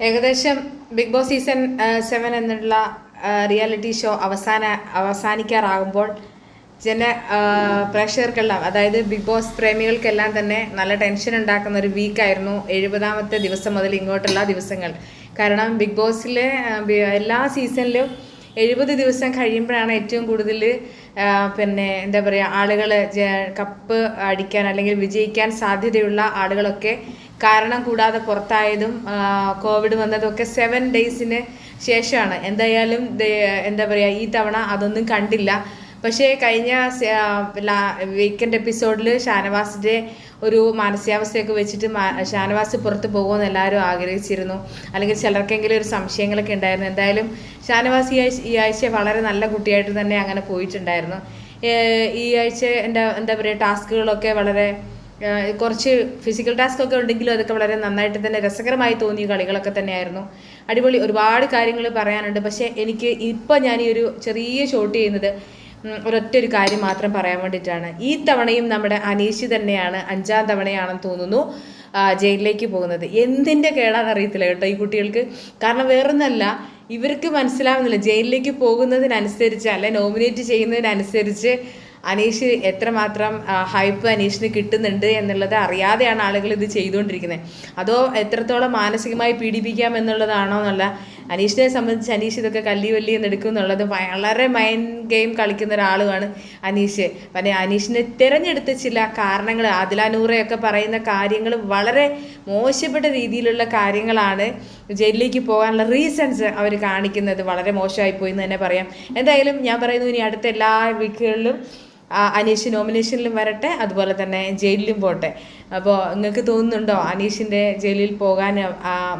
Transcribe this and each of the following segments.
ഏകദേശം Big Boss season seven എന്നുള്ള reality show അവസാന അവസാനിക്കാറാകുമ്പോൾ ജന പ്രേക്ഷകർക്കെല്ലാം അതായത് ബിഗ് ബോസ് പ്രേമികൾക്കെല്ലാം തന്നെ നല്ല ടെൻഷൻ ഉണ്ടാക്കുന്ന ഒരു വീക്കായിരുന്നു എഴുപതാമത്തെ ദിവസം മുതൽ ഇങ്ങോട്ടുള്ള ദിവസങ്ങൾ. കാരണം ബിഗ് ബോസിലെ എല്ലാ സീസണിലും എഴുപത് ദിവസം കഴിയുമ്പോഴാണ് ഏറ്റവും കൂടുതൽ പിന്നെ എന്താ പറയുക ആളുകൾ കപ്പ് അടിക്കാൻ അല്ലെങ്കിൽ വിജയിക്കാൻ സാധ്യതയുള്ള ആളുകളൊക്കെ കാരണം കൂടാതെ പുറത്തായതും കോവിഡ് വന്നതും ഒക്കെ സെവൻ ഡേയ്സിന് ശേഷമാണ്. എന്തായാലും എന്താ പറയുക ഈ തവണ അതൊന്നും കണ്ടില്ല. പക്ഷേ കഴിഞ്ഞ വീക്കെൻഡ് എപ്പിസോഡിൽ ഷാനവാസിന്റെ ഒരു മാനസികാവസ്ഥയൊക്കെ വെച്ചിട്ട് ഷാനവാസ് പുറത്ത് പോകുമെന്ന് എല്ലാവരും ആഗ്രഹിച്ചിരുന്നു. അല്ലെങ്കിൽ ചിലർക്കെങ്കിലും ഒരു സംശയങ്ങളൊക്കെ ഉണ്ടായിരുന്നു. എന്തായാലും ഷാനവാസ് ഈ ആഴ്ച ഈ ആഴ്ച വളരെ നല്ല കുട്ടിയായിട്ട് തന്നെ അങ്ങനെ പോയിട്ടുണ്ടായിരുന്നു. ഈ ആഴ്ച എന്റെ എന്താ പറയുക ടാസ്കുകളൊക്കെ വളരെ കുറച്ച് ഫിസിക്കൽ ടാസ്ക് ഒക്കെ ഉണ്ടെങ്കിലും അതൊക്കെ വളരെ നന്നായിട്ട് തന്നെ രസകരമായി തോന്നിയ കളികളൊക്കെ തന്നെയായിരുന്നു. അടിപൊളി ഒരുപാട് കാര്യങ്ങൾ പറയാനുണ്ട്. പക്ഷേ എനിക്ക് ഇപ്പോൾ ഞാൻ ഈ ഒരു ചെറിയ ഷോട്ട് ചെയ്യുന്നത് ഒരൊറ്റ ഒരു കാര്യം മാത്രം പറയാൻ വേണ്ടിയിട്ടാണ്. ഈ തവണയും നമ്മുടെ അനീഷ് തന്നെയാണ് അഞ്ചാം തവണയാണെന്ന് തോന്നുന്നു ജയിലിലേക്ക് പോകുന്നത്. എന്തിന്റെ കേടാന്ന് അറിയത്തില്ല കേട്ടോ ഈ കുട്ടികൾക്ക്. കാരണം വേറൊന്നല്ല ഇവർക്ക് മനസ്സിലാവുന്നില്ല. ജയിലിലേക്ക് പോകുന്നതിനനുസരിച്ച് അല്ലെ നോമിനേറ്റ് ചെയ്യുന്നതിനനുസരിച്ച് അനീഷ് എത്രമാത്രം ഹൈപ്പ് അനീഷിന് കിട്ടുന്നുണ്ട് എന്നുള്ളത് അറിയാതെയാണ് ആളുകൾ ഇത് ചെയ്തുകൊണ്ടിരിക്കുന്നത്. അതോ എത്രത്തോളം മാനസികമായി പീഡിപ്പിക്കാം എന്നുള്ളതാണോ എന്നല്ല. അനീഷിനെ സംബന്ധിച്ച് അനീഷ് ഇതൊക്കെ കല്ലി വല്ലി എന്നെടുക്കും എന്നുള്ളത് വളരെ മൈൻഡ് ഗെയിം കളിക്കുന്ന ഒരാളുമാണ് അനീഷ്. പിന്നെ അനീഷിനെ തിരഞ്ഞെടുത്ത ചില കാരണങ്ങൾ ആദിലാനൂറയൊക്കെ പറയുന്ന കാര്യങ്ങൾ വളരെ മോശപ്പെട്ട രീതിയിലുള്ള കാര്യങ്ങളാണ് ജയിലിലേക്ക് പോകാനുള്ള റീസൺസ് അവർ കാണിക്കുന്നത്. വളരെ മോശമായി പോയി എന്ന് തന്നെ പറയാം. എന്തായാലും ഞാൻ പറയുന്നു ഇനി അടുത്ത എല്ലാ വീക്കുകളിലും അനീഷ് നോമിനേഷനിലും വരട്ടെ അതുപോലെ തന്നെ ജയിലിലും പോട്ടെ. അപ്പോൾ നിങ്ങൾക്ക് തോന്നുന്നുണ്ടോ അനീഷിന്റെ ജയിലിൽ പോകാൻ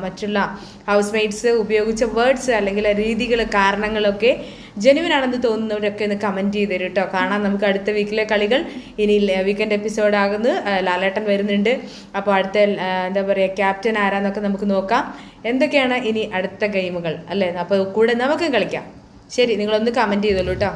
മറ്റുള്ള ഹൗസ് മെയ്റ്റ്സ് ഉപയോഗിച്ച വേർഡ്സ് അല്ലെങ്കിൽ രീതികൾ കാരണങ്ങളൊക്കെ ജെനുവിൻ ആണെന്ന് തോന്നുന്നവരൊക്കെ ഒന്ന് കമന്റ് ചെയ്ത് തരും കേട്ടോ കാണാം നമുക്ക് അടുത്ത വീക്കിലെ കളികൾ. ഇനി വീക്കെൻഡ് എപ്പിസോഡ് ആകുന്നു. ലാലേട്ടൻ വരുന്നുണ്ട്. അപ്പോൾ അടുത്ത എന്താ പറയുക ക്യാപ്റ്റൻ ആരാന്നൊക്കെ നമുക്ക് നോക്കാം. എന്തൊക്കെയാണ് ഇനി അടുത്ത ഗെയിമുകൾ അല്ലേ? അപ്പോൾ കൂടെ നമുക്കും കളിക്കാം. ശരി നിങ്ങളൊന്ന് കമന്റ് ചെയ്തോളൂ കേട്ടോ